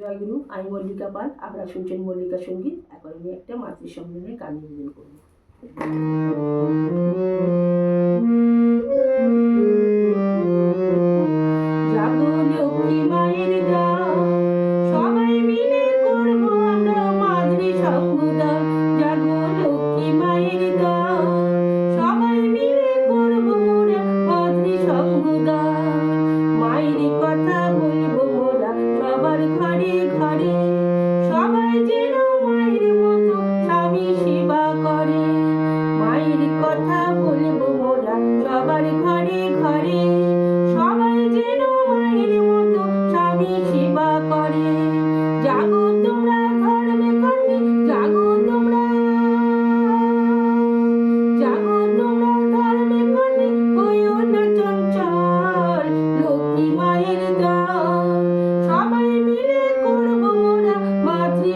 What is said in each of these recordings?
জয়গুরু আমি মল্লিকা পাল, আপনারা শুনছেন মল্লিকা সংগীত। এখন আমি একটা মাতৃ সম্মেলনে গান নিবেদন করব। জাগো লক্ষ্মী মায়ের গান সবাই মিলে করব কথা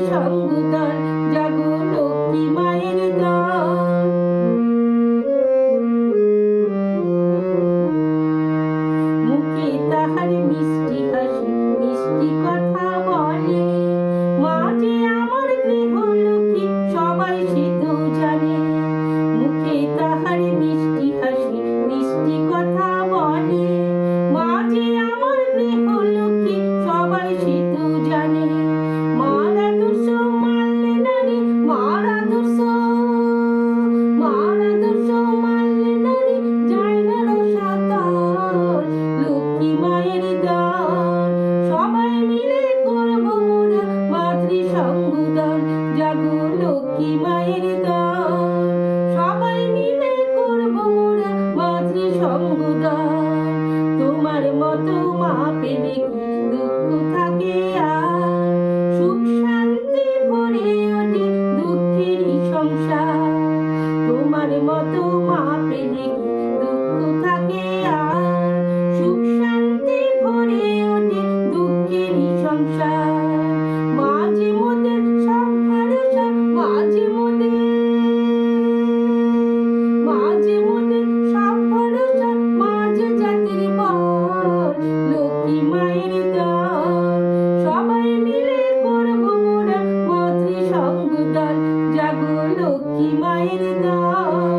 Sao? কত পাপে দুঃখ থাকে আর সুখ শান্তি ভরে তোমার মতো মা প্রেমিক লক্ষ্মী মায়ের দান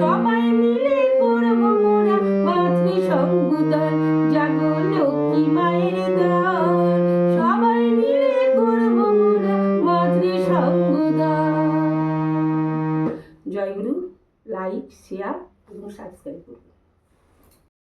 সবাই মিলে করব মোরা মাতৃ সংগুদান জাগো লক্ষ্মী মায়ের দান সবাই মিলে করব মোরা মাতৃ সংগুদান জয় গুরু লাইক শেয়ার এবং সাবস্ক্রাইব করুন।